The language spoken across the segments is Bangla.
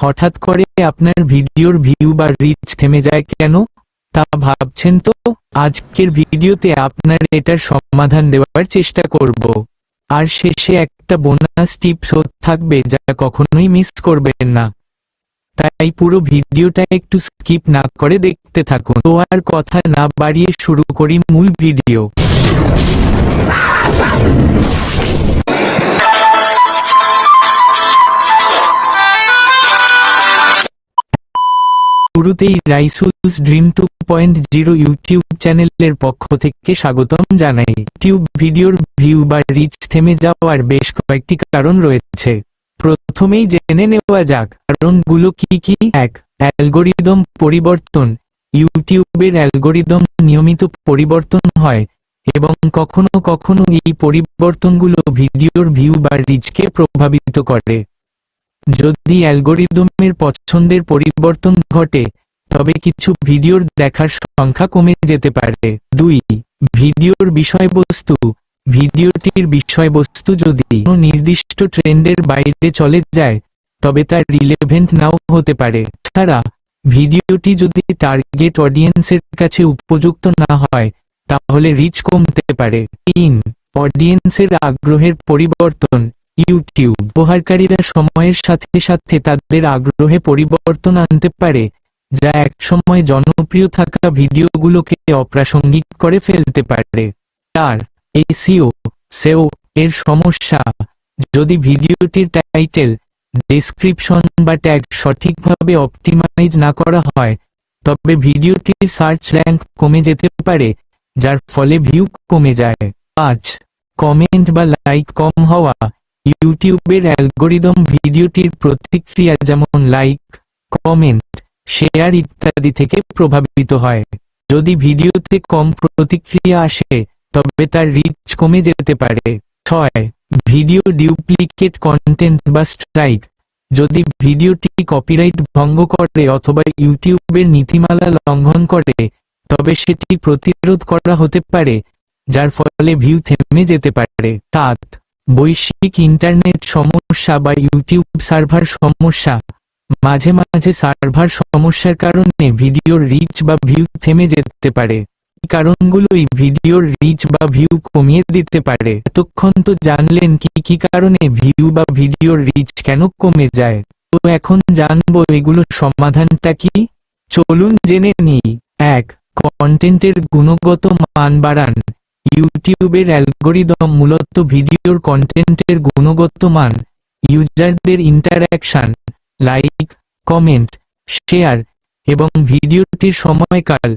হঠাৎ করে আপনার ভিডিওর ভিউ বা রিচ থেমে যায় কেন? তা ভাবছেন তো? আজকের ভিডিওতে আপনার এটার সমাধান দেওয়ার চেষ্টা করব। আর শেষে একটা বোনাস টিপসও থাকবে যা কখনোই মিস করবেন না। তাই পুরো ভিডিওটা একটু স্কিপ না করে দেখতে থাকুন। তো আর কথা না বাড়িয়ে শুরু করি মূল ভিডিও শুরুতেই রাইসুলস dream two point zero YouTube চ্যানেলের পক্ষ থেকে স্বাগতম জানাই। ইউটিউব ভিডিওর ভিউ বা রিচ থেমে যাওয়ার বেশ কয়েকটি কারণ রয়েছে। প্রথমেই জেনে নেওয়া যাক, কারণগুলো কি কি? এক, অ্যালগোরিদম পরিবর্তন। ইউটিউবের অ্যালগোরিদম নিয়মিত পরিবর্তন হয় এবং কখনো কখনো এই পরিবর্তনগুলো ভিডিওর ভিউ বা রিচকে প্রভাবিত করে। যদি অ্যালগোরিদমের পছন্দের পরিবর্তন ঘটে, তবে কিছু ভিডিওর দেখার সংখ্যা কমে যেতে পারে। দুই, ভিডিওর বিষয়বস্তু। ভিডিওটির বিষয়বস্তু যদি কোনো নির্দিষ্ট ট্রেন্ডের বাইরে চলে যায়, তবে তা রিলেভেন্ট নাও হতে পারে। ছাড়া, ভিডিওটি যদি টার্গেট অডিয়েন্সের কাছে উপযুক্ত না হয়, তাহলে রিচ কমতে পারে। তিন অডিয়েন্সের আগ্রহের পরিবর্তন। ইউটিউব ব্যবহারকারীরা সময়ের সাথে সাথে তাদের আগ্রহে পরিবর্তন আনতে পারে, যা একসময় জনপ্রিয় থাকা ভিডিওগুলোকে অপ্রাসঙ্গিক করে ফেলতে পারে। চার এসিও সেও, এর সমস্যা, যদি ভিডিওটির টাইটেল, ডেসক্রিপশন বা ট্যাগ সঠিকভাবে অপটিমাইজ না করা হয়, তবে ভিডিওটির সার্চ র্যাঙ্ক কমে যেতে পারে, যার ফলে ভিউ কমে যায়। পাঁচ, কমেন্ট বা লাইক কম হওয়া ইউটিউবের অ্যালগোরিদম ভিডিওটির প্রতিক্রিয়া যেমন লাইক, কমেন্ট, শেয়ার ইত্যাদি থেকে প্রভাবিত হয়। যদি ভিডিওতে কম প্রতিক্রিয়া আসে, তবে তার রিচ কমে যেতে পারে। ছয়, ভিডিও ডিউপ্লিকেট কন্টেন্ট বা স্ট্রাইক যদি ভিডিওটি কপিরাইট ভঙ্গ করে অথবা ইউটিউবের নীতিমালা লঙ্ঘন করে, তবে সেটি প্রতিরোধ করা হতে পারে, যার ফলে ভিউ থেমে যেতে পারে। সাত বৈশ্বিক ইন্টারনেট সমস্যা বা ইউটিউব সার্ভার সমস্যা। মাঝে মাঝে সার্ভার সমস্যার কারণে ভিডিওর রিচ বা ভিউ থেমে যেতে পারে। কারণগুলোই ভিডিওর রিচ বা ভিউ কমিয়ে দিতে পারে। এতক্ষণ তো জানলেন কি কি কারণে ভিউ বা ভিডিওর রিচ কেন কমে যায়। তো এখন জানব এগুলো সমাধানটা কি? চলুন জেনে নিই। এক, কন্টেন্টের গুণগত মান বাড়ান। ইউটিউবের অ্যালগোরিদম মূলত ভিডিওর কন্টেন্টের গুণগত মান, ইউজারদের ইন্টারঅ্যাকশন, লাইক, কমেন্ট, শেয়ার এবং ভিডিওটির সময়কাল।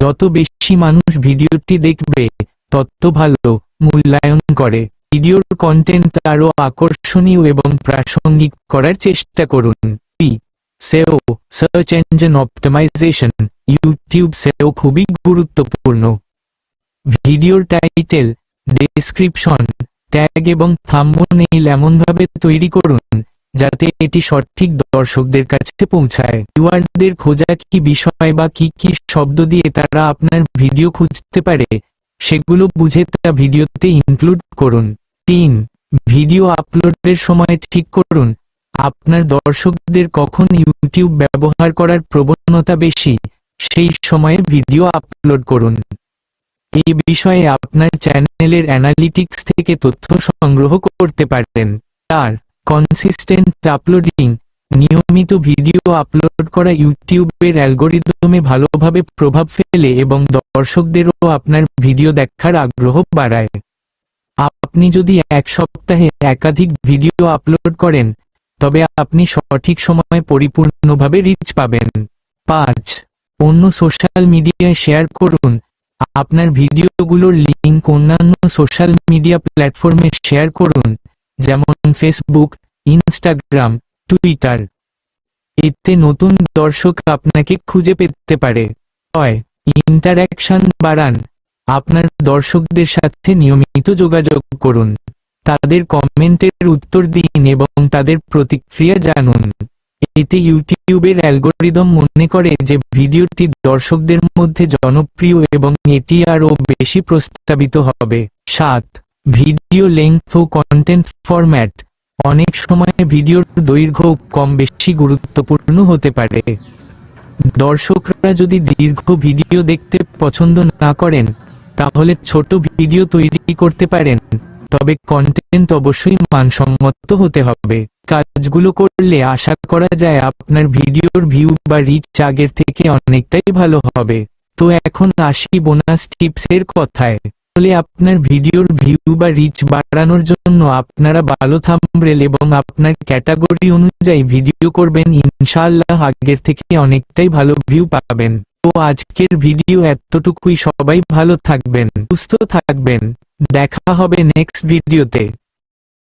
যত বেশি মানুষ ভিডিওটি দেখবে, তত ভালো মূল্যায়ন করে। ভিডিওর কন্টেন্ট আরও আকর্ষণীয় এবং প্রাসঙ্গিক করার চেষ্টা করুন। SEO search engine optimisation YouTube সেও খুবই গুরুত্বপূর্ণ। ভিডিওর টাইটেল ডেসক্রিপশন ট্যাগ এবং থাম্বনেইল এমনভাবে তৈরি করুন, যাতে এটি সঠিক দর্শকদের কাছে পৌঁছায়। ভিউয়ারদের খোঁজা কি বিষয় বা কি কি শব্দ দিয়ে তারা আপনার ভিডিও খুঁজতে পারে, সেগুলো বুঝে তা ভিডিওতে ইনক্লুড করুন। তিন, ভিডিও আপলোডের সময় ঠিক করুন, আপনার দর্শকদের কখন ইউটিউব ব্যবহার করার প্রবণতা বেশি, সেই সময়ে ভিডিও আপলোড করুন। এই বিষয়ে আপনার চ্যানেলের অ্যানালিটিক্স থেকে তথ্য সংগ্রহ করতে পারেন। চার কনসিস্টেন্ট আপলোডিং নিয়মিত ভিডিও আপলোড করা ইউটিউবের অ্যালগোরিদমে ভালোভাবে প্রভাব ফেলে এবং দর্শকদেরও আপনার ভিডিও দেখার আগ্রহ বাড়ায়। আপনি যদি এক সপ্তাহে একাধিক ভিডিও আপলোড করেন, তবে আপনি সঠিক সময়ে পরিপূর্ণভাবে রিচ পাবেন। পাঁচ, অন্য সোশ্যাল মিডিয়ায় শেয়ার করুন। আপনার ভিডিওগুলোর লিঙ্ক অন্যান্য সোশ্যাল মিডিয়া প্ল্যাটফর্মে শেয়ার করুন, যেমন ফেসবুক ইনস্টাগ্রাম টুইটার এতে নতুন দর্শক আপনাকে খুঁজে পেতে পারে। হয় ইন্টারঅ্যাকশন বাড়ান। আপনার দর্শকদের সাথে নিয়মিত যোগাযোগ করুন। তাদের কমেন্টের উত্তর দিন এবং তাদের প্রতিক্রিয়া জানুন। এতে ইউটিউবের অ্যালগোরিদম মনে করে যে ভিডিওটি দর্শকদের মধ্যে জনপ্রিয় এবং এটি আরও বেশি প্রস্তাবিত হবে। সাত, ভিডিও লেংথ ও কন্টেন্ট ফরম্যাট। অনেক সময় ভিডিওর দৈর্ঘ্য কম বেশি গুরুত্বপূর্ণ হতে পারে। দর্শকরা যদি দীর্ঘ ভিডিও দেখতে পছন্দ না করেন, তাহলে ছোট ভিডিও তৈরি করতে পারেন, তবে কন্টেন্ট অবশ্যই মানসম্মত হতে হবে। কাজগুলো করলে আশা করা যায় আপনার ভিডিওর ভিউ বা রিচ আগের থেকে অনেকটাই ভালো হবে। তো এখন আসি বোনাস টিপসের কথায়। তাহলে আপনার ভিডিওর ভিউ বা রিচ বাড়ানোর জন্য আপনারা ভালো থাম্বনেল এবং আপনার ক্যাটাগরি অনুযায়ী ভিডিও করবেন, ইনশাআল্লাহ আগের থেকে অনেকটাই ভালো ভিউ পাবেন। তো আজকের ভিডিও এতটুকুই, সবাই ভালো থাকবেন, সুস্থ থাকবেন। দেখা হবে নেক্সট ভিডিওতে